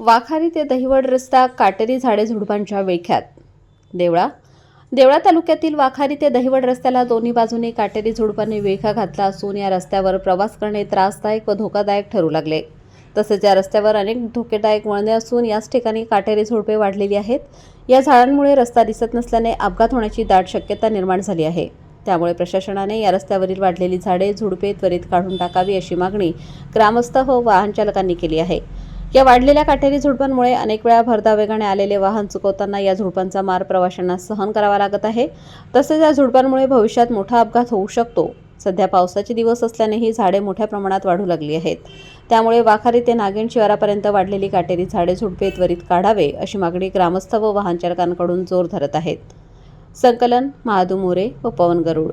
वाखारी ते दहिवड रस्ता काटेरी झाडे झुडपांच्या विळख्यात. देवळा. देवळा तालुक्यातील वाखारी ते दहिवड रस्त्याला दोन्ही बाजूने काटेरी झुडपांनी विळखा घातला असून या रस्त्यावर प्रवास करणे त्रासदायक व धोकादायक ठरू लागले. तसेच या रस्त्यावर अनेक धोकेदायक वळणे असून याच ठिकाणी काटेरी झुडपे वाढलेली आहेत. या झाडांमुळे रस्ता दिसत नसल्याने अपघात होण्याची दाट शक्यता निर्माण झाली आहे. त्यामुळे प्रशासनाने या रस्त्यावरील वाढलेली झाडे झुडपे त्वरित काढून टाकावी अशी मागणी ग्रामस्थ व वाहन चालकांनी केली आहे. या वाढलेल्या काटेरी झुडपांमुळे अनेक वेळा भरधा वेगाने आलेले वाहन चुकवताना या झुडपांचा मार प्रवाशांना सहन करावा लागत आहे. तसेच या झुडपांमुळे भविष्यात मोठा अपघात होऊ शकतो. सध्या पावसाचे दिवस असल्याने ही झाडे मोठ्या प्रमाणात वाढू लागली आहेत. त्यामुळे वाखारी ते नागेण शिवारापर्यंत वाढलेली काटेरी झाडे झुडपे त्वरित काढावे अशी मागणी ग्रामस्थ व वाहनचालकांकडून जोर धरत आहेत. संकलन महादू मोरे व पवन गरुड.